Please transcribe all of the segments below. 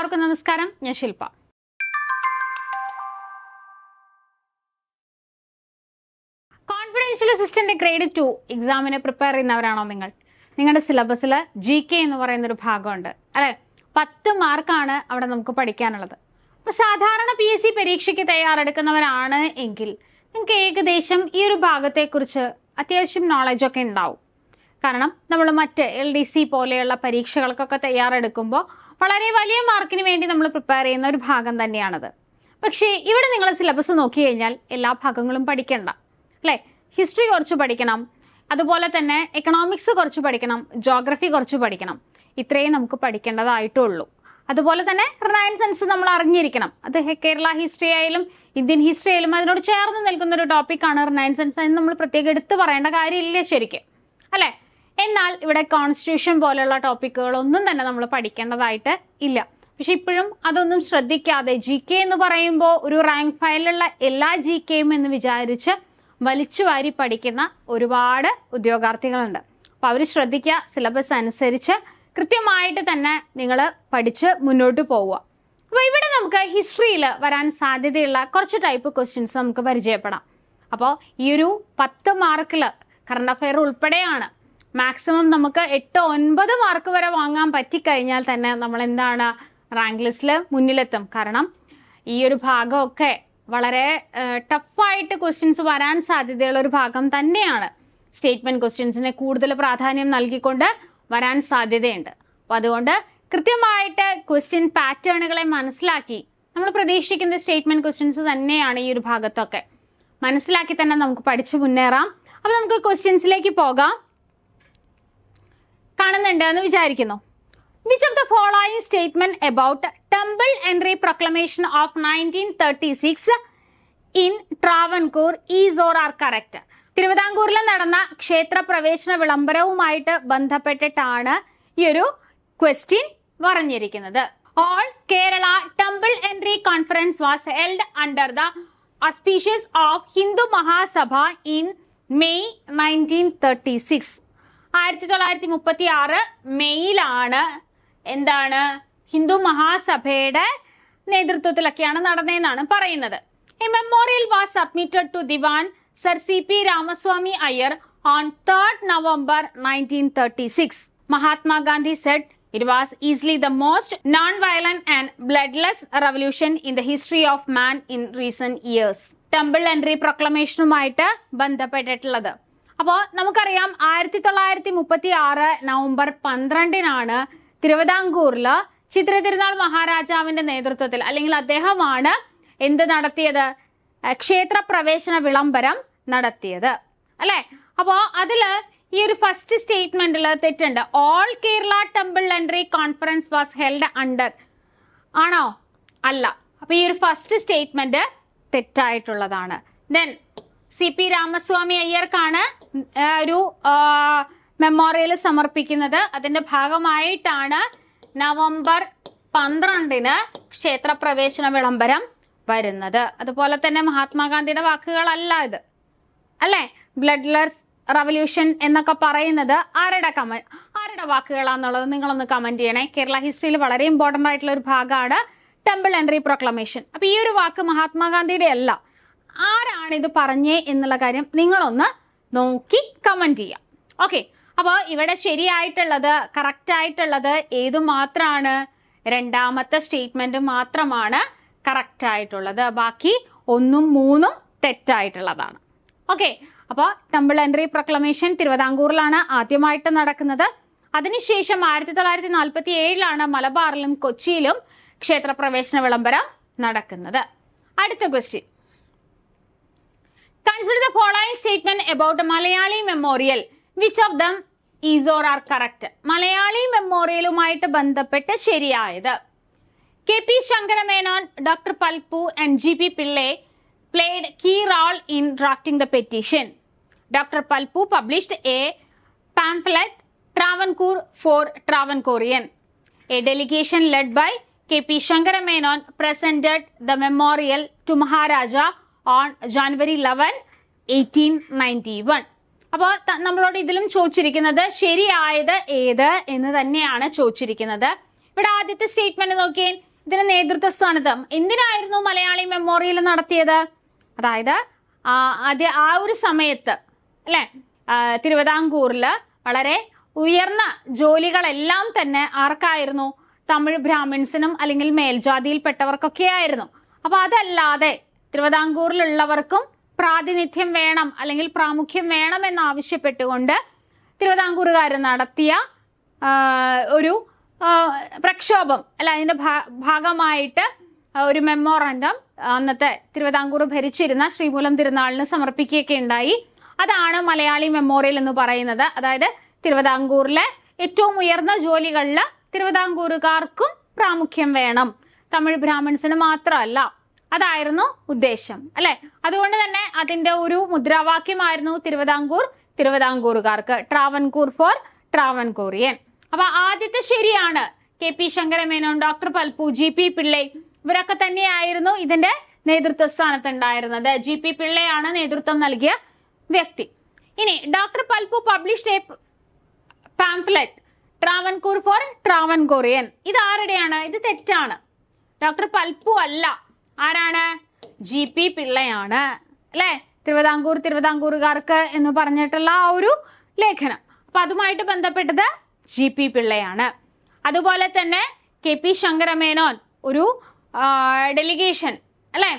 എല്ലാവർക്കും നമസ്കാരം. ഞാൻ Shilpa. Confidential assistant grade two എക്സാമിന് പ്രിപ്പയർ ചെയ്യുന്നവരാണോ നിങ്ങൾ? നിങ്ങളുടെ സിലബസിൽ ജി കെ എന്ന് പറയുന്ന ഒരു ഭാഗമുണ്ട്. അല്ലെ? പത്ത് മാർക്കാണ് അവിടെ നമുക്ക് പഠിക്കാനുള്ളത്. അപ്പൊ സാധാരണ പി എസ് സി പരീക്ഷയ്ക്ക് തയ്യാറെടുക്കുന്നവരാണ് എങ്കിൽ നിങ്ങൾക്ക് ഏകദേശം ഈ ഒരു ഭാഗത്തെക്കുറിച്ച് അത്യാവശ്യം നോളജ് ഒക്കെ ഉണ്ടാവും. കാരണം നമ്മൾ മറ്റ് എൽ ഡി സി പോലെയുള്ള പരീക്ഷകൾക്കൊക്കെ തയ്യാറെടുക്കുമ്പോൾ വളരെ വലിയ മാർക്കിന് വേണ്ടി നമ്മൾ പ്രിപ്പയർ ചെയ്യുന്ന ഒരു ഭാഗം തന്നെയാണത്. പക്ഷേ ഇവിടെ നിങ്ങൾ സിലബസ് നോക്കി കഴിഞ്ഞാൽ എല്ലാ ഭാഗങ്ങളും പഠിക്കണ്ട. അല്ലേ? ഹിസ്റ്ററി കുറച്ച് പഠിക്കണം. അതുപോലെ തന്നെ എക്കണോമിക്സ് കുറച്ച് പഠിക്കണം. ജോഗ്രഫി കുറച്ച് പഠിക്കണം. ഇത്രയും നമുക്ക് പഠിക്കേണ്ടതായിട്ടുള്ളൂ. അതുപോലെ തന്നെ റിനയൻസൻസ് നമ്മൾ അറിഞ്ഞിരിക്കണം. അത് കേരള ഹിസ്റ്ററി ആയാലും ഇന്ത്യൻ ഹിസ്റ്ററി ആയാലും അതിനോട് ചേർന്ന് നിൽക്കുന്ന ഒരു ടോപ്പിക്കാണ് റിനയൻസൻസ് എന്ന് നമ്മൾ പ്രത്യേകം എടുത്തു പറയേണ്ട കാര്യമില്ല ശരിക്കും. അല്ലേ? എന്നാൽ ഇവിടെ കോൺസ്റ്റിറ്റ്യൂഷൻ പോലെയുള്ള ടോപ്പിക്കുകളൊന്നും തന്നെ നമ്മൾ പഠിക്കേണ്ടതായിട്ട് ഇല്ല. പക്ഷെ ഇപ്പോഴും അതൊന്നും ശ്രദ്ധിക്കാതെ ജി കെ എന്ന് പറയുമ്പോൾ ഒരു റാങ്ക് ഫയലിലുള്ള എല്ലാ ജി കെയും എന്ന് വിചാരിച്ച് വലിച്ചുവാരി പഠിക്കുന്ന ഒരുപാട് ഉദ്യോഗാർത്ഥികളുണ്ട്. അപ്പോൾ അവർ ശ്രദ്ധിക്കുക സിലബസ് അനുസരിച്ച് കൃത്യമായിട്ട് തന്നെ നിങ്ങൾ പഠിച്ച് മുന്നോട്ട് പോവുക. അപ്പോൾ ഇവിടെ നമുക്ക് ഹിസ്റ്ററിയിൽ വരാൻ സാധ്യതയുള്ള കുറച്ച് ടൈപ്പ് ക്വസ്റ്റ്യൻസ് നമുക്ക് പരിചയപ്പെടാം. അപ്പോൾ ഈ ഒരു പത്ത് മാർക്കിൽ കറണ്ട് അഫയർ ഉൾപ്പെടെയാണ് മാക്സിമം നമുക്ക് എട്ട് ഒൻപത് മാർക്ക് വരെ വാങ്ങാൻ പറ്റിക്കഴിഞ്ഞാൽ തന്നെ നമ്മൾ എന്താണ് റാങ്ക് ലിസ്റ്റിൽ മുന്നിലെത്തും. കാരണം ഈ ഒരു ഭാഗമൊക്കെ വളരെ ടഫായിട്ട് ക്വസ്റ്റ്യൻസ് വരാൻ സാധ്യതയുള്ള ഒരു ഭാഗം തന്നെയാണ്. സ്റ്റേറ്റ്മെന്റ് ക്വസ്റ്റ്യൻസിന് കൂടുതൽ പ്രാധാന്യം നൽകിക്കൊണ്ട് വരാൻ സാധ്യതയുണ്ട്. അപ്പോൾ അതുകൊണ്ട് കൃത്യമായിട്ട് ക്വസ്റ്റ്യൻ പാറ്റേണുകളെ മനസ്സിലാക്കി നമ്മൾ പ്രതീക്ഷിക്കുന്ന സ്റ്റേറ്റ്മെന്റ് ക്വസ്റ്റ്യൻസ് തന്നെയാണ് ഈ ഒരു ഭാഗത്തൊക്കെ. മനസ്സിലാക്കി തന്നെ നമുക്ക് പഠിച്ചു മുന്നേറാം. അപ്പോൾ നമുക്ക് ക്വസ്റ്റ്യൻസിലേക്ക് പോകാം. കാണുന്നുണ്ട് എന്ന് വിചാരിക്കുന്നു. Which of the following statement about temple entry proclamation of nineteen thirty six in Travancore is or are correct തിരുവിതാംകൂറിൽ നടന്ന ക്ഷേത്ര പ്രവേശന വിളംബരവുമായിട്ട് ബന്ധപ്പെട്ടിട്ടാണ് ഈ ഒരു ക്വസ്റ്റ്യൻ പറഞ്ഞിരിക്കുന്നത്. All Kerala temple entry conference was held under the auspicious of Hindu Mahasabha in May nineteen thirty six ആയിരത്തി തൊള്ളായിരത്തി മുപ്പത്തി ആറ് മെയ്യിലാണ് എന്താണ് ഹിന്ദു മഹാസഭയുടെ നേതൃത്വത്തിലൊക്കെയാണ് നടന്നതെന്നാണ് പറയുന്നത്. A memorial was submitted to Diwan sir C P Ramaswamy Iyer on third November nineteen thirty six Mahatma Gandhi said it was easily the most non violent and bloodless revolution in the history of man in recent years temple entry പ്രൊക്ലമേഷനുമായിട്ട് ബന്ധപ്പെട്ടിട്ടുള്ളത്. അപ്പോൾ നമുക്കറിയാം ആയിരത്തി തൊള്ളായിരത്തി മുപ്പത്തി ആറ് November പന്ത്രണ്ടിനാണ് തിരുവിതാംകൂറിൽ ചിത്ര തിരുനാൾ മഹാരാജാവിന്റെ നേതൃത്വത്തിൽ അല്ലെങ്കിൽ അദ്ദേഹമാണ് എന്ത് നടത്തിയത്? ക്ഷേത്രപ്രവേശന ക്ഷേത്ര പ്രവേശന വിളംബരം നടത്തിയത്. അല്ലെ? അപ്പോൾ അതിൽ ഈ ഒരു ഫസ്റ്റ് സ്റ്റേറ്റ്മെന്റിൽ തെറ്റുണ്ട്. All Kerala temple entry conference was held under ആണോ? അല്ല. അപ്പൊ ഈ ഒരു ഫസ്റ്റ് സ്റ്റേറ്റ്മെന്റ് തെറ്റായിട്ടുള്ളതാണ്. ദെൻ സി പി രാമസ്വാമി അയ്യർക്കാണ് ഒരു മെമ്മോറിയൽ സമർപ്പിക്കുന്നത്. അതിന്റെ ഭാഗമായിട്ടാണ് നവംബർ പന്ത്രണ്ടിന് ക്ഷേത്രപ്രവേശന വിളംബരം വരുന്നത്. അതുപോലെ തന്നെ മഹാത്മാഗാന്ധിയുടെ വാക്കുകളല്ല ഇത്. അല്ലേ? ബ്ലഡ്ലെസ് റവല്യൂഷൻ എന്നൊക്കെ പറയുന്നത് ആരുടെ കമ ആരുടെ വാക്കുകളാന്നുള്ളത് നിങ്ങളൊന്ന് കമന്റ് ചെയ്യണേ. കേരള ഹിസ്റ്ററിയിൽ വളരെ ഇമ്പോർട്ടന്റ് ആയിട്ടുള്ള ഒരു ഭാഗമാണ് ടെമ്പിൾ എൻട്രി പ്രൊക്ലമേഷൻ അപ്പൊ ഈ ഒരു വാക്ക് മഹാത്മാഗാന്ധിയുടെ അല്ല ആരാണ് ഇത് പറഞ്ഞേ എന്നുള്ള കാര്യം നിങ്ങളൊന്ന് നോക്കി കമന്റ് ചെയ്യാം. ഓക്കെ അപ്പോൾ ഇവിടെ ശരിയായിട്ടുള്ളത് കറക്റ്റ് ആയിട്ടുള്ളത് ഏതു മാത്രമാണ്? രണ്ടാമത്തെ സ്റ്റേറ്റ്മെന്റ് മാത്രമാണ് കറക്റ്റ് ആയിട്ടുള്ളത്. ബാക്കി ഒന്നും മൂന്നും തെറ്റായിട്ടുള്ളതാണ്. ഓക്കെ അപ്പോൾ ടെമ്പിൾ എൻട്രി പ്രൊക്ലമേഷൻ തിരുവിതാംകൂറിലാണ് ആദ്യമായിട്ട് നടക്കുന്നത്. അതിനുശേഷം ആയിരത്തി തൊള്ളായിരത്തി നാൽപ്പത്തി ഏഴിലാണ് മലബാറിലും കൊച്ചിയിലും ക്ഷേത്രപ്രവേശന വിളംബരം നടക്കുന്നത്. അടുത്ത question consider the following statement about Malayali Memorial. Which of them is or are correct? Malayali മെമ്മോറിയലുമായിട്ട് ബന്ധപ്പെട്ട് ശരിയായത് K P Sankara Menon doctor Palpu and G P Pillai played key role in drafting the petition. Dr. Palpu published a pamphlet Travancore for Travancorean. A delegation led by K.P. Shankaramenon presented the memorial to January on January 11, 1891. അപ്പോൾ നമ്മളോട് ഇതിലും ചോദിച്ചിരിക്കുന്നത് ശരിയായത് ഏത് എന്ന് തന്നെയാണ് ചോദിച്ചിരിക്കുന്നത്. ഇവിടെ ആദ്യത്തെ സ്റ്റേറ്റ്മെന്റ് നോക്കിയേ ഇതിന് നേതൃത്വ സ്ഥാനത്ത് എന്തിനായിരുന്നു മലയാളി മെമ്മോറിയൽ നടത്തിയത്? അതായത് ആ, അത് ആ ഒരു സമയത്ത് അല്ലെ? തിരുവിതാംകൂറിൽ വളരെ ഉയർന്ന ജോലികളെല്ലാം തന്നെ ആർക്കായിരുന്നു? തമിഴ് ബ്രാഹ്മിൺസിനും അല്ലെങ്കിൽ മേൽജാതിയിൽപ്പെട്ടവർക്കൊക്കെ ആയിരുന്നു അപ്പൊ അതല്ലാതെ തിരുവിതാംകൂറിലുള്ളവർക്കും പ്രാതിനിധ്യം വേണം അല്ലെങ്കിൽ പ്രാമുഖ്യം വേണം എന്നാവശ്യപ്പെട്ടുകൊണ്ട് തിരുവിതാംകൂറുകാർ നടത്തിയ ഒരു പ്രക്ഷോഭം അല്ല അതിന്റെ ഭാഗമായിട്ട് ഒരു മെമ്മോറാൻഡം അന്നത്തെ തിരുവിതാംകൂർ ഭരിച്ചിരുന്ന ശ്രീമൂലം തിരുനാളിന് സമർപ്പിക്കുകയൊക്കെ ഉണ്ടായി. അതാണ് മലയാളി മെമ്മോറിയൽ എന്ന് പറയുന്നത്. അതായത് തിരുവിതാംകൂറിലെ ഏറ്റവും ഉയർന്ന ജോലികളിൽ തിരുവിതാംകൂറുകാർക്കും പ്രാമുഖ്യം വേണം. തമിഴ് ബ്രാഹ്മിൺസിന് മാത്രമല്ല അതായിരുന്നു ഉദ്ദേശം അല്ലെ? അതുകൊണ്ട് തന്നെ അതിന്റെ ഒരു മുദ്രാവാക്യമായിരുന്നു തിരുവിതാംകൂർ തിരുവിതാംകൂറുകാർക്ക്. ട്രാവൻകൂർ ഫോർ ട്രാവൻകൂറിയൻ. അപ്പൊ ആദ്യത്തെ ശരിയാണ് K P Sankara Menon doctor Palpu G P Pillai. ഇവരൊക്കെ തന്നെയായിരുന്നു ഇതിന്റെ നേതൃത്വ സ്ഥാനത്ത് ഉണ്ടായിരുന്നത് ജി പി പിള്ളയാണ് നേതൃത്വം നൽകിയ വ്യക്തി. ഇനി doctor Palpu publish a pamphlet Travancore for Travancorean. ഇത് ആരുടെയാണ്? ഇത് തെറ്റാണ്. ഡോക്ടർ പൽപു അല്ല. ആരാണ്? ജി പി പിള്ളയാണ്. അല്ലെ? തിരുവിതാംകൂർ തിരുവിതാംകൂറുകാർക്ക് എന്ന് പറഞ്ഞിട്ടുള്ള ആ ഒരു ലേഖനം. അപ്പൊ അതുമായിട്ട് ബന്ധപ്പെട്ടത് ജി പി പിള്ളയാണ്. അതുപോലെ തന്നെ കെ പി ശങ്കരമേനോൻ ഒരു ഡെലിഗേഷൻ അല്ലെ?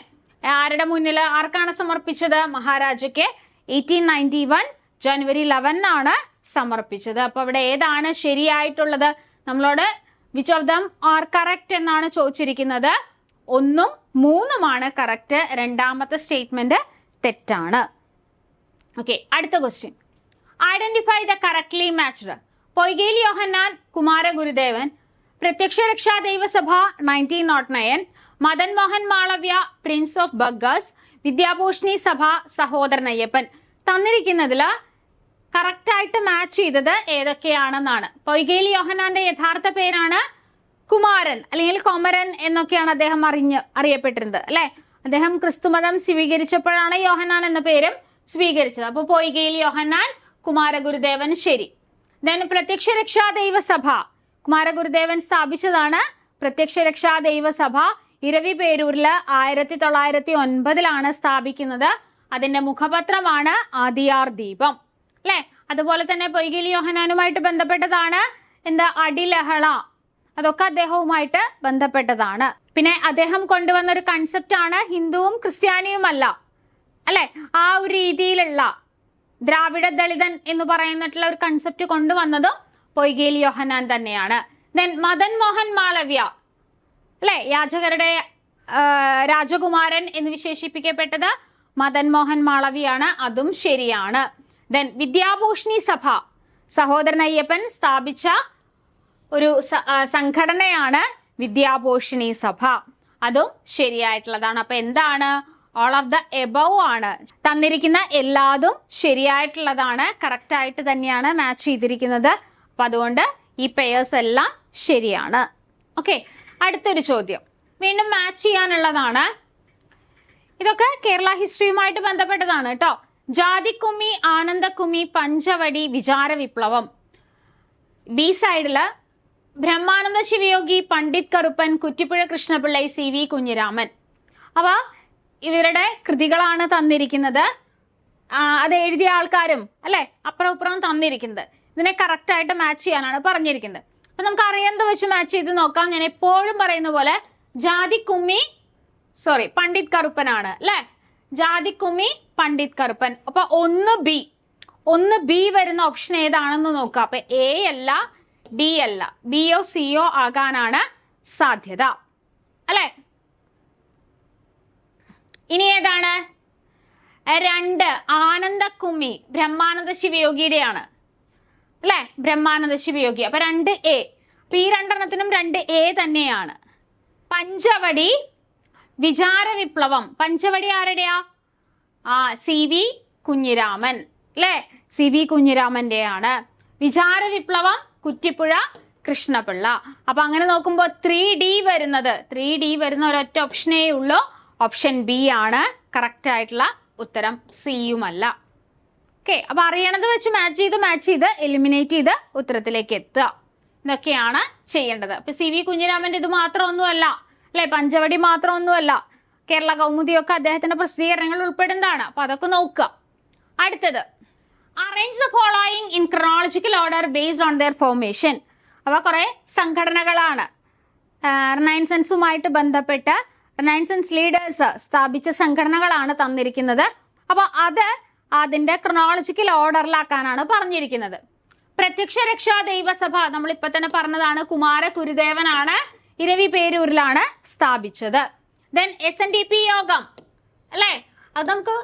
ആരുടെ മുന്നിൽ ആർക്കാണ് സമർപ്പിച്ചത്? മഹാരാജയ്ക്ക് എയ്റ്റീൻ നയന്റി വൺ ജനുവരി ലെവനാണ് സമർപ്പിച്ചത്. അപ്പൊ അവിടെ ഏതാണ് ശരിയായിട്ടുള്ളത്? നമ്മളോട് which of them are correct എന്നാണ് ചോദിച്ചിരിക്കുന്നത്. ഒന്നും മൂന്നുമാണ് കറക്റ്റ് രണ്ടാമത്തെ സ്റ്റേറ്റ്മെന്റ് തെറ്റാണ്. ഓക്കെ അടുത്ത question identify the correctly matched Poikayil Yohannan Kumara Gurudevan Prathyaksha Raksha Daivasabha nineteen nought nine Madan Mohan Malaviya prince of beggars Vidyabhushani Sabha Sahodaran Ayyappan. തന്നിരിക്കുന്നതിൽ കറക്റ്റായിട്ട് match ചെയ്തത് ഏതൊക്കെയാണെന്നാണ്. പൊയ്കേൽ യോഹനാന്റെ യഥാർത്ഥ പേരാണ് കുമാരൻ അല്ലെങ്കിൽ കൊമരൻ എന്നൊക്കെയാണ് അദ്ദേഹം അറിഞ്ഞ് അറിയപ്പെട്ടിരുന്നത് അല്ലെ? അദ്ദേഹം ക്രിസ്തുമതം സ്വീകരിച്ചപ്പോഴാണ് യോഹന്നാൻ എന്ന പേരും സ്വീകരിച്ചത്. അപ്പൊ പോയികയിൽ യോഹന്നാൻ കുമാരഗുരുദേവൻ ശരി. ദെൻ പ്രത്യക്ഷ രക്ഷാ ദൈവസഭ. കുമാരഗുരുദേവൻ സ്ഥാപിച്ചതാണ് പ്രത്യക്ഷ രക്ഷാ ദൈവസഭ. ഇരവി പേരൂരിൽ ആയിരത്തി തൊള്ളായിരത്തി ഒൻപതിലാണ് സ്ഥാപിക്കുന്നത്. അതിന്റെ മുഖപത്രമാണ് ആദിയാർ ദീപം അല്ലെ? അതുപോലെ തന്നെ പൊയ്കിൽ യോഹനാനുമായിട്ട് ബന്ധപ്പെട്ടതാണ് എന്താ? അടിലഹള. അതൊക്കെ അദ്ദേഹവുമായിട്ട് ബന്ധപ്പെട്ടതാണ്. പിന്നെ അദ്ദേഹം കൊണ്ടുവന്ന ഒരു കൺസെപ്റ്റ് ആണ് ഹിന്ദുവും ക്രിസ്ത്യാനിയും അല്ല? ആ ഒരു രീതിയിലുള്ള ദ്രാവിഡ ദളിതൻ എന്ന് പറയുന്നിട്ടുള്ള ഒരു കൺസെപ്റ്റ് കൊണ്ടുവന്നതും പൊയ്കേലി യോഹനാൻ തന്നെയാണ്. ദെൻ മദൻ മോഹൻ മാളവ്യ അല്ലെ? യാചകരുടെ രാജകുമാരൻ എന്ന് വിശേഷിപ്പിക്കപ്പെട്ടത് മദൻ മോഹൻ മാളവിയാണ് അതും ശരിയാണ്. ദെൻ വിദ്യാഭൂഷണി സഭ സഹോദരൻ അയ്യപ്പൻ സ്ഥാപിച്ച ഒരു സംഘടനയാണ് വിദ്യാഭൂഷണി സഭ. അതും ശരിയായിട്ടുള്ളതാണ്. അപ്പൊ എന്താണ്? ഓൾ ഓഫ് ദ എബവ് ആണ്. തന്നിരിക്കുന്ന എല്ലാതും ശരിയായിട്ടുള്ളതാണ്. കറക്റ്റ് ആയിട്ട് തന്നെയാണ് മാച്ച് ചെയ്തിരിക്കുന്നത്. അപ്പൊ അതുകൊണ്ട് ഈ പെയേഴ്സ് എല്ലാം ശരിയാണ്. ഓക്കെ അടുത്തൊരു ചോദ്യം. വീണ്ടും മാച്ച് ചെയ്യാനുള്ളതാണ്. ഇതൊക്കെ കേരള ഹിസ്റ്ററിയുമായിട്ട് ബന്ധപ്പെട്ടതാണ് കേട്ടോ. ജാതിക്കുമ്മി ആനന്ദക്കുമ്മി പഞ്ചവടി വിചാര വിപ്ലവം ബി സൈഡിൽ ബ്രഹ്മാനന്ദ ശിവയോഗി പണ്ഡിറ്റ് കറുപ്പൻ കുറ്റിപ്പുഴ കൃഷ്ണപിള്ളൈ സി വി കുഞ്ഞിരാമൻ. അവ ഇവരുടെ കൃതികളാണ് തന്നിരിക്കുന്നത്. അത് എഴുതിയ ആൾക്കാരും അല്ലെ? അപ്പുറം ഇപ്പുറം തന്നിരിക്കുന്നത്. ഇതിനെ കറക്റ്റ് ആയിട്ട് മാച്ച് ചെയ്യാനാണ് പറഞ്ഞിരിക്കുന്നത്. അപ്പൊ നമുക്ക് അറിയാവുന്നത് വെച്ച് മാച്ച് ചെയ്ത് നോക്കാം. ഞാൻ എപ്പോഴും പറയുന്ന പോലെ ജാതി കുമ്മി സോറി പണ്ഡിറ്റ് കറുപ്പനാണ് അല്ലെ? ജാതി കുമ്മി പണ്ഡിറ്റ് കറുപ്പൻ. അപ്പൊ ഒന്ന് ബി ഒന്ന് ബി വരുന്ന ഓപ്ഷൻ ഏതാണെന്ന് നോക്കാം. അപ്പൊ എ അല്ല ഡി അല്ല. ബി ഒ സി സിയോ ആകാനാണ് സാധ്യത. അല്ലെ? ഇനി ഏതാണ്? രണ്ട് ആനന്ദക്കുമ്മി ബ്രഹ്മാനന്ദ ശിവയോഗിയുടെയാണ് അല്ലെ? ബ്രഹ്മാനന്ദ ശിവയോഗി അപ്പൊ രണ്ട് എ. അപ്പൊ ഈ രണ്ടെണ്ണത്തിനും രണ്ട് എ തന്നെയാണ്. പഞ്ചവടി വിചാര വിപ്ലവം പഞ്ചവടി ആരുടെയാ? ആ സി വി കുഞ്ഞിരാമൻ. അല്ലേ? C V കുഞ്ഞിരാമന്റെയാണ്. വിചാര വിപ്ലവം കുറ്റിപ്പുഴ കൃഷ്ണപിള്ള. അപ്പൊ അങ്ങനെ നോക്കുമ്പോൾ ത്രീ ഡി വരുന്നത്. ത്രീ ഡി വരുന്ന ഒരൊറ്റ ഓപ്ഷനേ ഉള്ളൂ. ഓപ്ഷൻ ബി ആണ് കറക്റ്റ് ആയിട്ടുള്ള ഉത്തരം. സിയുമല്ല ഓക്കെ അപ്പൊ അറിയണത് വെച്ച് മാച്ച് ചെയ്ത് മാച്ച് ചെയ്ത് എലിമിനേറ്റ് ചെയ്ത് ഉത്തരത്തിലേക്ക് എത്തുക. ഇതൊക്കെയാണ് ചെയ്യേണ്ടത്. അപ്പൊ സി വി കുഞ്ഞിരാമന്റെ ഇത് മാത്രമൊന്നുമല്ല. അല്ലെ? പഞ്ചവടി മാത്രമൊന്നുമല്ല. കേരള കൗമുദിയൊക്കെ അദ്ദേഹത്തിന്റെ പ്രസിദ്ധീകരണങ്ങൾ ഉൾപ്പെടുന്നതാണ്. അപ്പൊ അതൊക്കെ നോക്കുക. അടുത്തത് arrange the following in chronological order based on their formation അവ കുറേ സംഘടനകളാണ്. റിനൈൻസൻസുമായിട്ട് ബന്ധപ്പെട്ട് റിനൈൻസൻസ് ലീഡേഴ്സ് സ്ഥാപിച്ച സംഘടനകളാണ് തന്നിരിക്കുന്നത്. അപ്പോൾ അത് അതിന്റെ ക്രൊണോളജിക്കൽ ഓർഡറിലാക്കാനാണ് പറഞ്ഞിരിക്കുന്നത്. പ്രത്യക്ഷ രക്ഷാ ദൈവസഭ നമ്മൾ ഇപ്പൊ തന്നെ പറഞ്ഞതാണ് കുമാര കുരുദേവനാണ് ഇരവി പേരൂരിലാണ് സ്ഥാപിച്ചത്. Then S N D P Yogam അല്ലേ? അത് നമുക്ക്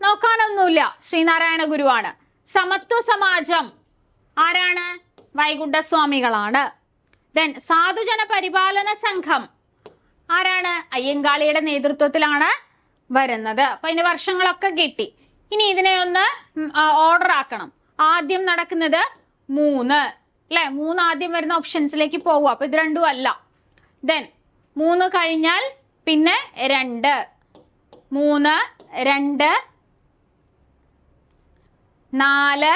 നോക്കാനൊന്നുമില്ല. ശ്രീനാരായണ ഗുരുവാണ്. സമത്വ സമാജം. ആരാണ്? വൈകുണ്ഠസ്വാമികളാണ്. ദെൻ സാധുജന പരിപാലന സംഘം. ആരാണ്? അയ്യങ്കാളിയുടെ നേതൃത്വത്തിലാണ് വരുന്നത്. അപ്പൊ ഇതിന്റെ വർഷങ്ങളൊക്കെ കിട്ടി. ഇനി ഇതിനെ ഒന്ന് ഓർഡർ ആക്കണം. ആദ്യം നടക്കുന്നത് മൂന്ന്. അല്ലെ? മൂന്ന് ആദ്യം വരുന്ന ഓപ്ഷൻസിലേക്ക് പോകുക അപ്പൊ ഇത് രണ്ടും അല്ല. ദെൻ മൂന്ന് കഴിഞ്ഞാൽ പിന്നെ രണ്ട്. മൂന്ന് രണ്ട് നാല്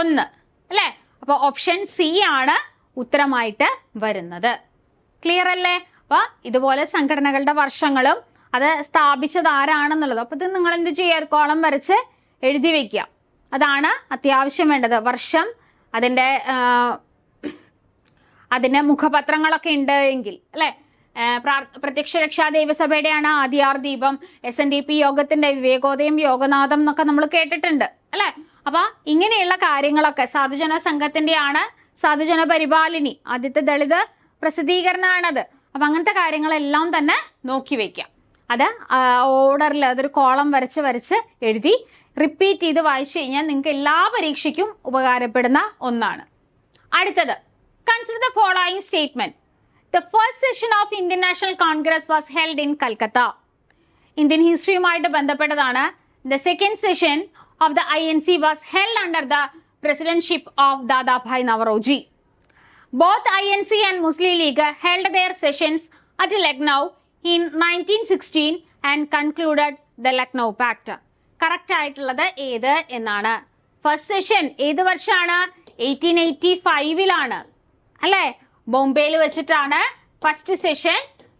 ഒന്ന്. അല്ലേ? അപ്പൊ ഓപ്ഷൻ സി ആണ് ഉത്തരമായിട്ട് വരുന്നത്. ക്ലിയർ അല്ലേ? അപ്പൊ ഇതുപോലെ സംഘടനകളുടെ വർഷങ്ങളും അത് സ്ഥാപിച്ചത് ആരാണെന്നുള്ളത്. അപ്പൊ ഇത് നിങ്ങൾ എന്ത് ചെയ്യുക കോളം വരച്ച് എഴുതി വെക്കുക അതാണ് അത്യാവശ്യം വേണ്ടത്. വർഷം അതിന്റെ അതിന്റെ മുഖപത്രങ്ങളൊക്കെ ഉണ്ട് എങ്കിൽ അല്ലെ? പ്രത്യക്ഷ രക്ഷാ ദേവസഭയുടെയാണ് ആദിയാർ ദീപം എസ് എൻ ഡി പി യോഗത്തിന്റെ വിവേകോദയം യോഗനാഥം എന്നൊക്കെ നമ്മൾ കേട്ടിട്ടുണ്ട് അല്ലെ? അപ്പൊ ഇങ്ങനെയുള്ള കാര്യങ്ങളൊക്കെ സാധുജന സംഘത്തിന്റെയാണ് സാധുജന പരിപാലിനി ആദ്യത്തെ ദളിത് പ്രസിദ്ധീകരണമാണത് അപ്പൊ അങ്ങനത്തെ കാര്യങ്ങളെല്ലാം തന്നെ നോക്കി വെക്കാം. അത് ഓർഡറിൽ അതൊരു കോളം വരച്ച് വരച്ച് എഴുതി റിപ്പീറ്റ് ചെയ്ത് വായിച്ചു കഴിഞ്ഞാൽ നിങ്ങൾക്ക് എല്ലാ പരീക്ഷയ്ക്കും ഉപകാരപ്പെടുന്ന ഒന്നാണ്. അടുത്തത് consider the following statement the first session of Indian National Congress was held in Calcutta. Indian ഹിസ്റ്ററിയുമായിട്ട് ബന്ധപ്പെട്ടതാണ് the second session of the I N C was held under the of Dadabhai Naoroji Both INC and Muslim League held their sessions at Lucknow in 1916 and concluded the Lucknow Pact. Correct ആയിട്ടുള്ളത് ഏത് എന്നാണ് first session ഏത് വർഷമാണ് eighteen eighty ഫൈവിലാണ് അല്ലേ ബോംബെയിൽ വെച്ചിട്ടാണ് first session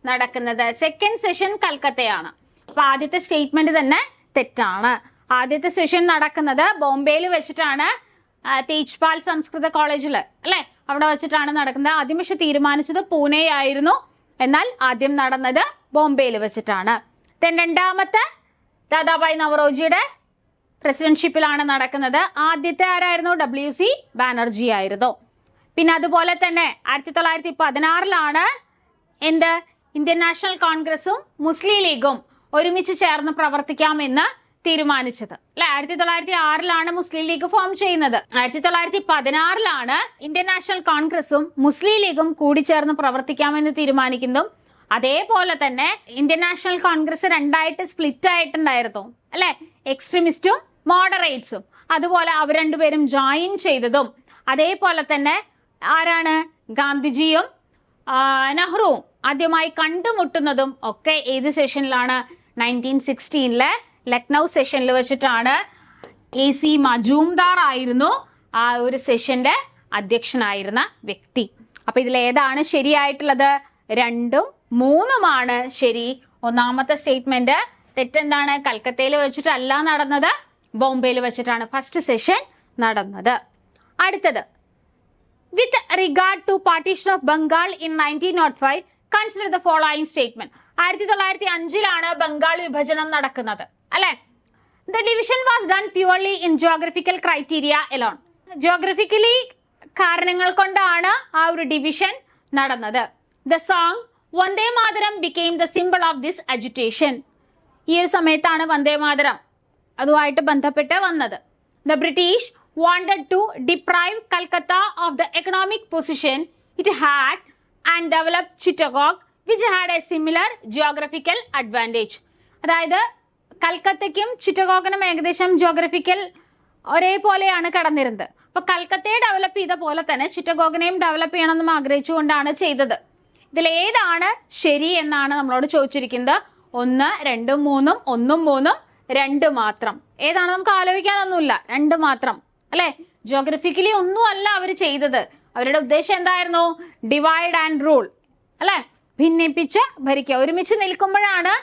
നടക്കുന്നത്. Second session കൽക്കത്തയാണ്. അപ്പൊ ആദ്യത്തെ സ്റ്റേറ്റ്മെന്റ് തന്നെ തെറ്റാണ്. ആദ്യത്തെ സെഷൻ നടക്കുന്നത് ബോംബെയിൽ വെച്ചിട്ടാണ് തേജ്പാൽ സംസ്കൃത കോളേജിൽ അല്ലെ? അവിടെ വെച്ചിട്ടാണ് നടക്കുന്നത്. ആദ്യം പക്ഷെ തീരുമാനിച്ചത് പൂനെ ആയിരുന്നു എന്നാൽ ആദ്യം നടന്നത് ബോംബെയിൽ വെച്ചിട്ടാണ്. Then രണ്ടാമത്തെ ദാദാഭായ് നവറോജിയുടെ പ്രസിഡന്റ്ഷിപ്പിലാണ് നടക്കുന്നത്. ആദ്യത്തെ ആരായിരുന്നു? ഡബ്ല്യു സി ബാനർജി ആയിരുന്നു. പിന്നെ അതുപോലെ തന്നെ ആയിരത്തി തൊള്ളായിരത്തി പതിനാറിലാണ് എന്ത്? ഇന്ത്യൻ നാഷണൽ കോൺഗ്രസും മുസ്ലിം ലീഗും ഒരുമിച്ച് ചേർന്ന് പ്രവർത്തിക്കാമെന്ന് തീരുമാനിച്ചത്. അല്ലെ? ആയിരത്തി തൊള്ളായിരത്തി ആറിലാണ് മുസ്ലിം ലീഗ് ഫോം ചെയ്യുന്നത്. ആയിരത്തി തൊള്ളായിരത്തി പതിനാറിലാണ് ഇന്ത്യൻ നാഷണൽ കോൺഗ്രസും മുസ്ലിം ലീഗും കൂടിച്ചേർന്ന് പ്രവർത്തിക്കാമെന്ന് തീരുമാനിക്കുന്നതും. അതേപോലെ തന്നെ ഇന്ത്യൻ നാഷണൽ കോൺഗ്രസ് രണ്ടായിട്ട് സ്പ്ലിറ്റ് ആയിട്ടുണ്ടായിരുന്നു. അല്ലെ? എക്സ്ട്രീമിസ്റ്റും മോഡറേറ്റ്സും അതുപോലെ അവർ രണ്ടുപേരും ജോയിൻ ചെയ്തതും. അതേപോലെ തന്നെ ആരാണ്? ഗാന്ധിജിയും നെഹ്റുവും ആദ്യമായി കണ്ടുമുട്ടുന്നതും ഒക്കെ ഏത് സെഷനിലാണ് നയന്റീൻ സിക്സ്റ്റീനിലെ ലക്നൗ സെഷനിൽ വെച്ചിട്ടാണ് എ സി മജൂംദാർ ആയിരുന്നു ആ ഒരു സെഷന്റെ അധ്യക്ഷനായിരുന്ന വ്യക്തി. അപ്പൊ ഇതിൽ ഏതാണ് ശരിയായിട്ടുള്ളത്? രണ്ടും മൂന്നുമാണ് ശരി. ഒന്നാമത്തെ സ്റ്റേറ്റ്മെന്റ് തെറ്റെന്താണ്? കൽക്കത്തയിൽ വെച്ചിട്ടല്ല നടന്നത് ബോംബെയിൽ വെച്ചിട്ടാണ് ഫസ്റ്റ് സെഷൻ നടന്നത്. അടുത്തത് with regard to partition of Bengal in nineteen nought five consider the following statement ആയിരത്തി തൊള്ളായിരത്തി അഞ്ചിലാണ് ബംഗാൾ വിഭജനം നടക്കുന്നത് അല്ലെ? The division was done purely in geographical criteria alone geographically കാരണങ്ങൾ കൊണ്ടാണ് ആ ഒരു ഡിവിഷൻ നടന്നത്. The song Vande Mataram became the symbol of this agitation ഈ ഒരു സമയത്താണ് വന്ദേ മാതരം അതുമായിട്ട് ബന്ധപ്പെട്ട് വന്നത്. The British wanted to deprive Calcutta of the economic position it had and develop Chittagong which had a similar geographical advantage. അതായത് കൽക്കത്തയ്ക്കും ചിറ്റഗോഗിനും ഏകദേശം geographical ഒരേപോലെയാണ് കടന്നിരുന്നത്. അപ്പോൾ കൽക്കത്തയെ ഡെവലപ്പ് ചെയ്ത പോലെ തന്നെ ചിറ്റഗോഗിനെയും ഡെവലപ്പ് ചെയ്യണമെന്നും ആഗ്രഹിച്ചുകൊണ്ടാണ് ചെയ്തത്. ഇതിൽ ഏതാണ് ശരി എന്നാണ് നമ്മളോട് ചോദിച്ചിരിക്കുന്നത്. ഒന്ന് രണ്ടും മൂന്നും ഒന്നും മൂന്നും രണ്ട് മാത്രം. ഏതാണ്? നമുക്ക് ആലോചിക്കാനൊന്നുമില്ല. രണ്ട് മാത്രം. അല്ലെ? ജോഗ്രഫിക്കലി ഒന്നും അല്ല അവർ ചെയ്തത്. അവരുടെ ഉദ്ദേശം എന്തായിരുന്നു? ഡിവൈഡ് ആൻഡ് റൂൾ അല്ലെ? ഭിന്നിപ്പിച്ച് ഭരിക്കുക. ഒരുമിച്ച് നിൽക്കുമ്പോഴാണ്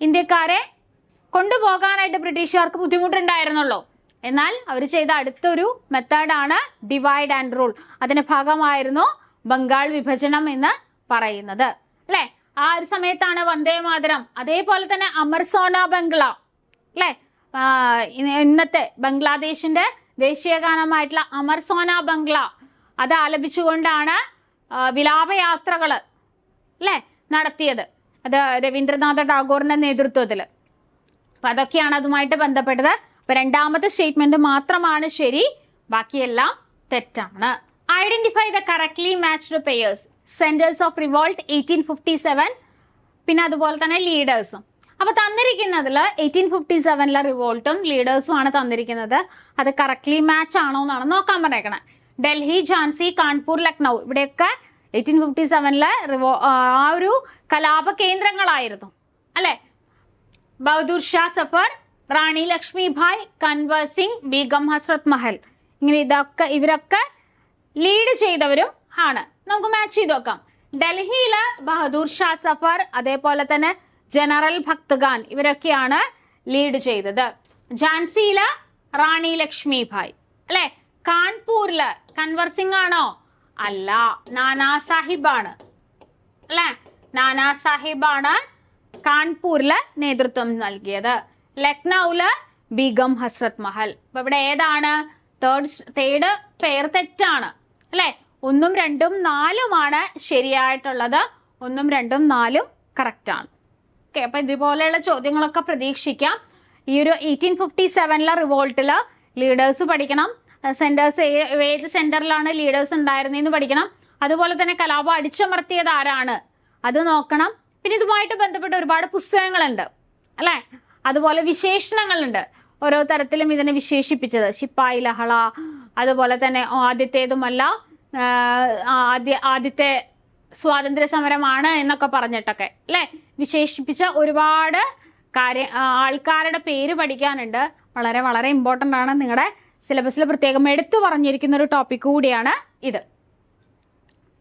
ഇന്ത്യക്കാരെ കൊണ്ടുപോകാനായിട്ട് ബ്രിട്ടീഷുകാർക്ക് ബുദ്ധിമുട്ടുണ്ടായിരുന്നുള്ളൂ. എന്നാൽ അവർ ചെയ്ത അടുത്തൊരു മെത്തേഡാണ് ഡിവൈഡ് ആൻഡ് റൂൾ അതിന്റെ ഭാഗമായിരുന്നു ബംഗാൾ വിഭജനം എന്ന് പറയുന്നത്. അല്ലെ? ആ ഒരു സമയത്താണ് വന്ദേ മാതരം. അതേപോലെ തന്നെ അമർസോന ബംഗ്ല. അല്ലെ? ഇന്നത്തെ ബംഗ്ലാദേശിന്റെ ദേശീയ ഗാനമായിട്ടുള്ള അമർ സോന ബംഗ്ല. അത് ആലപിച്ചുകൊണ്ടാണ് വിലാപയാത്രകൾ അല്ലേ നടത്തിയത്. അത് രവീന്ദ്രനാഥ ടാഗോറിന്റെ നേതൃത്വത്തിൽ അപ്പൊ അതൊക്കെയാണ് അതുമായിട്ട് ബന്ധപ്പെട്ടത്. അപ്പൊ രണ്ടാമത്തെ സ്റ്റേറ്റ്മെന്റ് മാത്രമാണ് ശരി ബാക്കിയെല്ലാം തെറ്റാണ്. Identify the correctly matched pairs centres of revolt eighteen fifty seven പിന്നെ അതുപോലെ തന്നെ ലീഡേഴ്സും അപ്പൊ തന്നിരിക്കുന്നതിൽ എയ്റ്റീൻ ഫിഫ്റ്റി സെവനിലെ റിവോൾട്ടും ലീഡേഴ്സും ആണ് തന്നിരിക്കുന്നത്. അത് കറക്റ്റ്ലി മാച്ച് ആണോ എന്നാണ് നോക്കാൻ പറഞ്ഞേക്കണേ. ഡൽഹി ഝാൻസി കാൺപൂർ ലക്നൗ ഇവിടെയൊക്കെ എയ്റ്റീൻ ഫിഫ്റ്റി സെവനിലെ റിവോ ആ ഒരു കലാപ കേന്ദ്രങ്ങളായിരുന്നു. അല്ലെ? ബഹദൂർ ഷാ സഫർ റാണി ലക്ഷ്മിഭായ് കൻവർ സിംഗ് ബീഗം ഹസ്രത് മഹൽ. ഇങ്ങനെ ഇതൊക്കെ ഇവരൊക്കെ ലീഡ് ചെയ്തവരും ആണ്. നമുക്ക് മാച്ച് ചെയ്ത് നോക്കാം. ഡൽഹിയിലെ ബഹദൂർ ഷാ സഫർ അതേപോലെ തന്നെ ജനറൽ ഭക്തഗാൻ ഇവരൊക്കെയാണ് ലീഡ് ചെയ്തത്. ഝാൻസിയിൽ റാണി ലക്ഷ്മി ഭായ് അല്ലെ? കാൺപൂരിൽ കൻവർ സിംഗ് ആണോ അല്ല നാനാ സാഹിബാണ്. അല്ലെ? നാനാ സാഹിബാണ് കാൺപൂരിൽ നേതൃത്വം നൽകിയത്. ലക്നൌൽ ബീഗം ഹസ്രത് മഹൽ. അപ്പൊ ഇവിടെ ഏതാണ്? തേർഡ് തേർഡ് പേർ തെറ്റാണ്. അല്ലെ? ഒന്നും രണ്ടും നാലുമാണ് ശരിയായിട്ടുള്ളത്. ഒന്നും രണ്ടും നാലും കറക്റ്റ് ആണ്. ഓക്കെ അപ്പൊ ഇതുപോലെയുള്ള ചോദ്യങ്ങളൊക്കെ പ്രതീക്ഷിക്കാം. ഈ ഒരു എയ്റ്റീൻ ഫിഫ്റ്റി സെവനിലെ റിവോൾട്ടിൽ ലീഡേഴ്സ് പഠിക്കണം. സെന്റേഴ്സ് ഏത് സെന്ററിലാണ് ലീഡേഴ്സ് ഉണ്ടായിരുന്നതെന്ന് പഠിക്കണം. അതുപോലെ തന്നെ കലാപം അടിച്ചമർത്തിയത് ആരാണ്? അത് നോക്കണം. പിന്നെ ഇതുമായിട്ട് ബന്ധപ്പെട്ട ഒരുപാട് പുസ്തകങ്ങളുണ്ട് അല്ലെ? അതുപോലെ വിശേഷണങ്ങളുണ്ട്. ഓരോ തരത്തിലും ഇതിനെ വിശേഷിപ്പിച്ചത്. ശിപ്പായി ലഹള അതുപോലെ തന്നെ ആദ്യത്തേതുമല്ല ആദ്യ ആദ്യത്തെ സ്വാതന്ത്ര്യ സമരമാണ് എന്നൊക്കെ പറഞ്ഞിട്ടൊക്കെ അല്ലെ? വിശേഷിപ്പിച്ച ഒരുപാട് കാര്യ ആൾക്കാരുടെ പേര് പഠിക്കാനുണ്ട്. വളരെ വളരെ ഇമ്പോർട്ടന്റ് ആണ്. നിങ്ങളുടെ സിലബസിൽ പ്രത്യേകം എടുത്തു പറഞ്ഞിരിക്കുന്ന ഒരു ടോപ്പിക് കൂടിയാണ് ഇത്.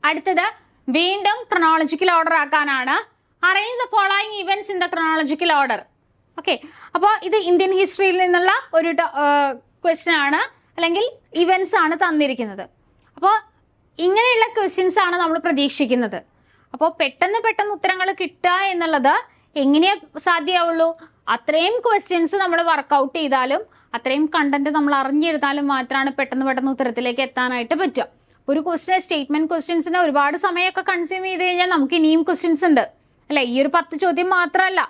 അടുത്തത് വീണ്ടും chronological order ആക്കാനാണ്. Arrange the following events in the chronological order okay അപ്പോൾ ഇത് ഇന്ത്യൻ ഹിസ്റ്ററിയിൽ നിന്നുള്ള ഒരു ക്വസ്റ്റ്യൻ ആണ്. അല്ലെങ്കിൽ ഇവന്റ്സ് ആണ് തന്നിരിക്കുന്നത്. അപ്പോൾ ഇങ്ങനെയുള്ള ക്വസ്റ്റ്യൻസ് ആണ് നമ്മൾ പ്രതീക്ഷിക്കുന്നത്. അപ്പോൾ പെട്ടെന്ന് പെട്ടെന്ന് ഉത്തരങ്ങൾ കിട്ടുക എന്നുള്ളത് എങ്ങനെയാ സാധ്യമാവുള്ളൂ അത്രയും ക്വസ്റ്റ്യൻസ് നമ്മൾ വർക്കൗട്ട് ചെയ്താലും അത്രയും കണ്ടന്റ് നമ്മൾ അറിഞ്ഞിരുന്നാലും മാത്രമാണ് പെട്ടെന്ന് പെട്ടെന്ന് ഉത്തരത്തിലേക്ക് എത്താനായിട്ട് പറ്റുക. ഒരു ക്വസ്റ്റ്യൻ സ്റ്റേറ്റ്മെന്റ് ക്വസ്റ്റ്യൻസിന് ഒരുപാട് സമയമൊക്കെ കൺസ്യൂം ചെയ്ത് കഴിഞ്ഞാൽ നമുക്ക് ഇനിയും ക്വസ്റ്റ്യൻസ് ഉണ്ട്. അല്ലെ? ഈ ഒരു പത്ത് ചോദ്യം മാത്രമല്ല.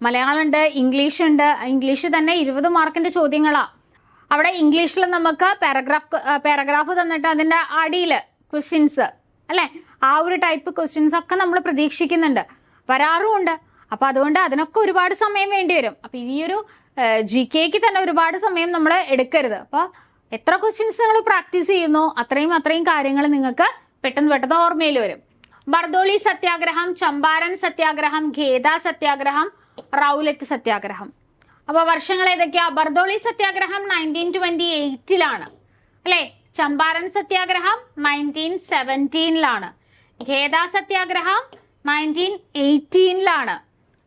മലയാളം ഉണ്ട് ഇംഗ്ലീഷ് ഉണ്ട്. ഇംഗ്ലീഷ് തന്നെ ഇരുപത് മാർക്കിന്റെ ചോദ്യങ്ങളാ. അവിടെ ഇംഗ്ലീഷിൽ നമുക്ക് പാരഗ്രാഫ് പാരഗ്രാഫ് തന്നിട്ട് അതിന്റെ അടിയിൽ ക്വസ്റ്റ്യൻസ് അല്ലെ? ആ ഒരു ടൈപ്പ് ക്വസ്റ്റ്യൻസ് ഒക്കെ നമ്മൾ പ്രതീക്ഷിക്കുന്നുണ്ട്. വരാറുമുണ്ട്. അപ്പൊ അതുകൊണ്ട് അതിനൊക്കെ ഒരുപാട് സമയം വേണ്ടി വരും. അപ്പൊ ഈ ഒരു ജി കെക്ക് തന്നെ ഒരുപാട് സമയം നമ്മൾ എടുക്കരുത്. അപ്പോൾ എത്ര ക്വസ്റ്റ്യൻസ് നിങ്ങൾ പ്രാക്ടീസ് ചെയ്യുന്നു അത്രയും അത്രയും കാര്യങ്ങൾ നിങ്ങൾക്ക് പെട്ടെന്ന് പെട്ടെന്ന് ഓർമ്മയിൽ വരും. ബർദോളി സത്യാഗ്രഹം ചമ്പാരൻ സത്യാഗ്രഹം ഖേദ സത്യാഗ്രഹം റൗലറ്റ് സത്യാഗ്രഹം. അപ്പോൾ വർഷങ്ങൾ ഏതൊക്കെയാ ബർദോളി സത്യാഗ്രഹം നയന്റീൻ ട്വന്റി എയ്റ്റിലാണ് അല്ലെ? ചമ്പാരൻ സത്യാഗ്രഹം നയന്റീൻ സെവന്റീനിലാണ് ഖേദ സത്യാഗ്രഹം നയന്റീൻ എയ്റ്റീനിലാണ്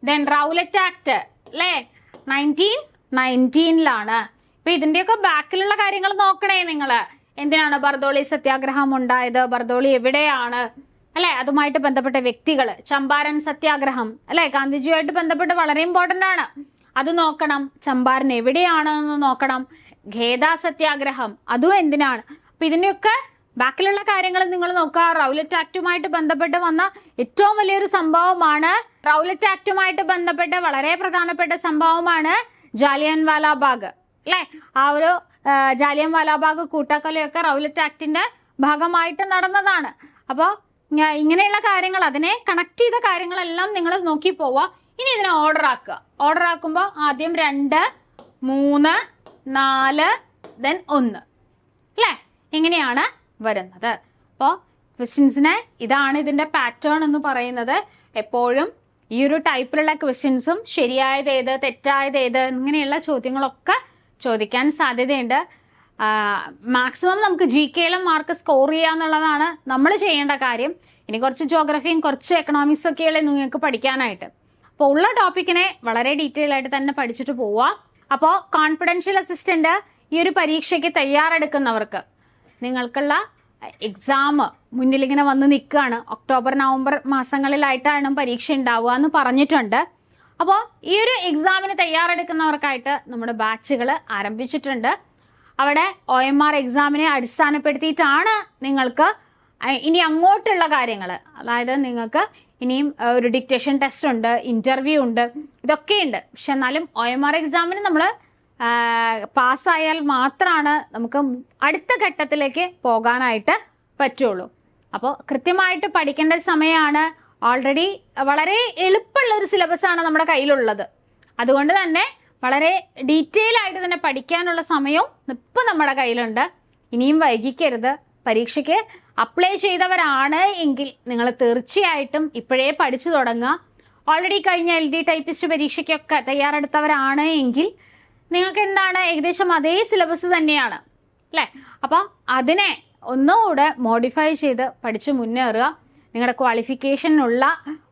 ദെൻ റൗലറ്റ് ആക്ട് അല്ലേ നയന്റീൻ നയന്റീനിലാണ് ഇപ്പൊ ഇതിന്റെയൊക്കെ ബാക്കിലുള്ള കാര്യങ്ങൾ നോക്കണേ നിങ്ങൾ എന്തിനാണ് ബർദോളി സത്യാഗ്രഹം ഉണ്ടായത്? ബർദോളി എവിടെയാണ്? അല്ലെ? അതുമായിട്ട് ബന്ധപ്പെട്ട വ്യക്തികൾ ചമ്പാരൻ സത്യാഗ്രഹം അല്ലെ? ഗാന്ധിജിയുമായിട്ട് ബന്ധപ്പെട്ട് വളരെ ഇമ്പോർട്ടന്റ് ആണ്. അത് നോക്കണം. ചമ്പാരൻ എവിടെയാണ് എന്ന് നോക്കണം. ഖേദ സത്യാഗ്രഹം അതും എന്തിനാണ്? അപ്പൊ ഇതിന്റെയൊക്കെ ബാക്കിലുള്ള കാര്യങ്ങൾ നിങ്ങൾ നോക്കുക. റൗലറ്റ് ആക്ടുമായിട്ട് ബന്ധപ്പെട്ട് വന്ന ഏറ്റവും വലിയൊരു സംഭവമാണ് റൗലറ്റ് ആക്ടുമായിട്ട് ബന്ധപ്പെട്ട് വളരെ പ്രധാനപ്പെട്ട സംഭവമാണ് ജാലിയൻ വാലാബാഗ്. അല്ലെ? ആ ഒരു ജാലിയൻ വാലാബാഗ് കൂട്ടക്കൊലയൊക്കെ റൗലറ്റ് ആക്ടിന്റെ ഭാഗമായിട്ട് നടന്നതാണ്. അപ്പോൾ ഇങ്ങനെയുള്ള കാര്യങ്ങൾ അതിനെ കണക്ട് ചെയ്ത കാര്യങ്ങളെല്ലാം നിങ്ങൾ നോക്കി പോവുക. ഇനി ഇതിനെ ഓർഡർ ആക്കുക ഓർഡർ ആക്കുമ്പോൾ ആദ്യം രണ്ട് മൂന്ന് നാല് ദെൻ ഒന്ന്. അല്ലേ ഇങ്ങനെയാണ് വരുന്നത്. അപ്പോൾ ക്വസ്റ്റ്യൻസിനെ ഇതാണ് ഇതിന്റെ പാറ്റേൺ എന്ന് പറയുന്നത്. എപ്പോഴും ഈ ഒരു ടൈപ്പിലുള്ള ക്വസ്റ്റ്യൻസും ശരിയായത് ഏത് തെറ്റായത് ഏത് ഇങ്ങനെയുള്ള ചോദ്യങ്ങളൊക്കെ ചോദിക്കാൻ സാധ്യതയുണ്ട്. മാക്സിമം നമുക്ക് ജി കെയിലും മാർക്ക് സ്കോർ ചെയ്യുക എന്നുള്ളതാണ് നമ്മൾ ചെയ്യേണ്ട കാര്യം. ഇനി കുറച്ച് ജോഗ്രഫിയും കുറച്ച് എക്കണോമിക്സ് ഒക്കെയുള്ള നിങ്ങൾക്ക് പഠിക്കാനായിട്ട്. അപ്പോൾ ഉള്ള ടോപ്പിക്കിനെ വളരെ ഡീറ്റെയിൽ ആയിട്ട് തന്നെ പഠിച്ചിട്ട് പോവുക അപ്പോൾ കോൺഫിഡൻഷ്യൽ അസിസ്റ്റന്റ് ഈ ഒരു പരീക്ഷയ്ക്ക് തയ്യാറെടുക്കുന്നവർക്ക് നിങ്ങൾക്കുള്ള എക്സാം മുന്നിലിങ്ങനെ വന്ന് നിൽക്കുകയാണ്. ഒക്ടോബർ നവംബർ മാസങ്ങളിലായിട്ടാണ് പരീക്ഷ ഉണ്ടാവുക എന്ന് പറഞ്ഞിട്ടുണ്ട്. അപ്പോൾ ഈ ഒരു എക്സാമിന് തയ്യാറെടുക്കുന്നവർക്കായിട്ട് നമ്മുടെ ബാച്ചുകൾ ആരംഭിച്ചിട്ടുണ്ട്. അവിടെ ഒ എം ആർ എക്സാമിനെ അടിസ്ഥാനപ്പെടുത്തിയിട്ടാണ് നിങ്ങൾക്ക് ഇനി അങ്ങോട്ടുള്ള കാര്യങ്ങൾ അതായത് നിങ്ങൾക്ക് ഇനിയും ഒരു ഡിക്റ്റേഷൻ ടെസ്റ്റ് ഉണ്ട് ഇന്റർവ്യൂ ഉണ്ട് ഇതൊക്കെയുണ്ട് പക്ഷെ എന്നാലും ഒ എം ആർ എക്സാമിന് നമ്മൾ പാസ്സായാൽ മാത്രമാണ് നമുക്ക് അടുത്ത ഘട്ടത്തിലേക്ക് പോകാനായിട്ട് പറ്റുള്ളൂ. അപ്പോൾ കൃത്യമായിട്ട് പഠിക്കേണ്ട സമയമാണ് ഓൾറെഡി വളരെ എളുപ്പമുള്ള ഒരു സിലബസ് ആണ് നമ്മുടെ കയ്യിലുള്ളത്. അതുകൊണ്ട് തന്നെ വളരെ ഡീറ്റെയിൽ ആയിട്ട് തന്നെ പഠിക്കാനുള്ള സമയവും ഇപ്പം നമ്മുടെ കയ്യിലുണ്ട്. ഇനിയും വൈകിക്കരുത്. പരീക്ഷയ്ക്ക് അപ്ലൈ ചെയ്തവരാണ് എങ്കിൽ നിങ്ങൾ തീർച്ചയായിട്ടും ഇപ്പോഴേ പഠിച്ചു തുടങ്ങുക. ഓൾറെഡി കഴിഞ്ഞ എൽ ഡി ടൈപ്പിസ്റ്റ് പരീക്ഷയ്ക്കൊക്കെ തയ്യാറെടുത്തവരാണ് എങ്കിൽ നിങ്ങൾക്ക് എന്താണ് ഏകദേശം അതേ സിലബസ് തന്നെയാണ്. അല്ലേ? അപ്പോൾ അതിനെ ഒന്നുകൂടെ മോഡിഫൈ ചെയ്ത് പഠിച്ച് മുന്നേറുക. നിങ്ങളുടെ ക്വാളിഫിക്കേഷനുള്ള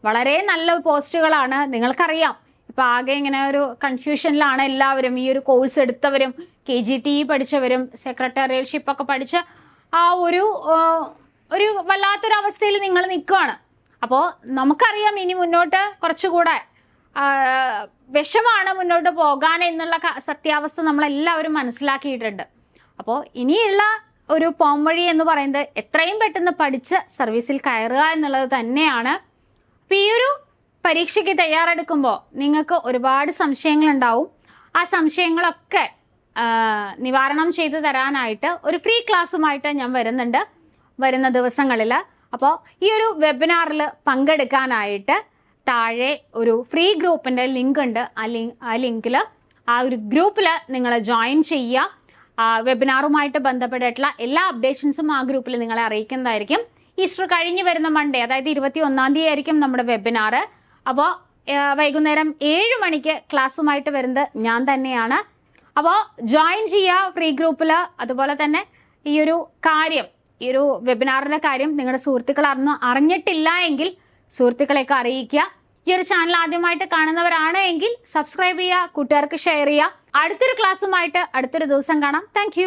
വളരെ നല്ല പോസ്റ്റുകളാണ് നിങ്ങൾക്കറിയാം. ഇപ്പോൾ ആകെ ഇങ്ങനെ ഒരു കൺഫ്യൂഷനിലാണ് എല്ലാവരും. ഈ ഒരു കോഴ്സ് എടുത്തവരും കെ ജി ടി പഠിച്ചവരും സെക്രട്ടേറിയൽഷിപ്പൊക്കെ പഠിച്ച ആ ഒരു ഒരു വല്ലാത്തൊരു അവസ്ഥയിൽ നിങ്ങൾ നിൽക്കുകയാണ്. അപ്പോൾ നമുക്കറിയാം ഇനി മുന്നോട്ട് കുറച്ചുകൂടെ വിഷമാണ് മുന്നോട്ട് പോകാൻ എന്നുള്ള സത്യാവസ്ഥ നമ്മളെല്ലാവരും മനസ്സിലാക്കിയിട്ടുണ്ട്. അപ്പോൾ ഇനിയുള്ള ഒരു പോംവഴി എന്ന് പറയുന്നത് എത്രയും പെട്ടെന്ന് പഠിച്ച് സർവീസിൽ കയറുക എന്നുള്ളത് തന്നെയാണ്. അപ്പോൾ ഈ ഒരു പരീക്ഷയ്ക്ക് തയ്യാറെടുക്കുമ്പോൾ നിങ്ങൾക്ക് ഒരുപാട് സംശയങ്ങളുണ്ടാവും. ആ സംശയങ്ങളൊക്കെ നിവാരണം ചെയ്തു തരാനായിട്ട് ഒരു ഫ്രീ ക്ലാസ്സുമായിട്ട് ഞാൻ വരുന്നുണ്ട് വരുന്ന ദിവസങ്ങളിൽ അപ്പോൾ ഈ ഒരു വെബിനാറിൽ പങ്കെടുക്കാനായിട്ട് താഴെ ഒരു ഫ്രീ ഗ്രൂപ്പിന്റെ ലിങ്ക് ഉണ്ട്. ആ ലിങ്ക് ആ ലിങ്കിൽ ആ ഒരു ഗ്രൂപ്പിൽ നിങ്ങൾ ജോയിൻ ചെയ്യുക. വെബിനാറുമായിട്ട് ബന്ധപ്പെട്ടിട്ടുള്ള എല്ലാ അപ്ഡേഷൻസും ആ ഗ്രൂപ്പിൽ നിങ്ങളെ അറിയിക്കുന്നതായിരിക്കും. ഈസ്റ്റർ കഴിഞ്ഞ് വരുന്ന മൺഡേ അതായത് ഇരുപത്തി ഒന്നാം തീയതി ആയിരിക്കും നമ്മുടെ വെബിനാർ അപ്പോൾ വൈകുന്നേരം ഏഴ് മണിക്ക് ക്ലാസ്സുമായിട്ട് വരുന്നത് ഞാൻ തന്നെയാണ്. അപ്പോൾ ജോയിൻ ചെയ്യുക ഫ്രീ ഗ്രൂപ്പിൽ അതുപോലെ തന്നെ ഈ ഒരു കാര്യം ഈ ഒരു വെബിനാറിന്റെ കാര്യം നിങ്ങളുടെ സുഹൃത്തുക്കൾ അറിഞ്ഞ അറിഞ്ഞിട്ടില്ല എങ്കിൽ സുഹൃത്തുക്കളെയൊക്കെ അറിയിക്കുക. ഈ ഒരു ചാനൽ ആദ്യമായിട്ട് കാണുന്നവരാണ് എങ്കിൽ സബ്സ്ക്രൈബ് ചെയ്യുക കൂട്ടുകാർക്ക് ഷെയർ ചെയ്യുക. അടുത്തൊരു ക്ലാസ്സുമായിട്ട് അടുത്തൊരു ദിവസം കാണാം. താങ്ക്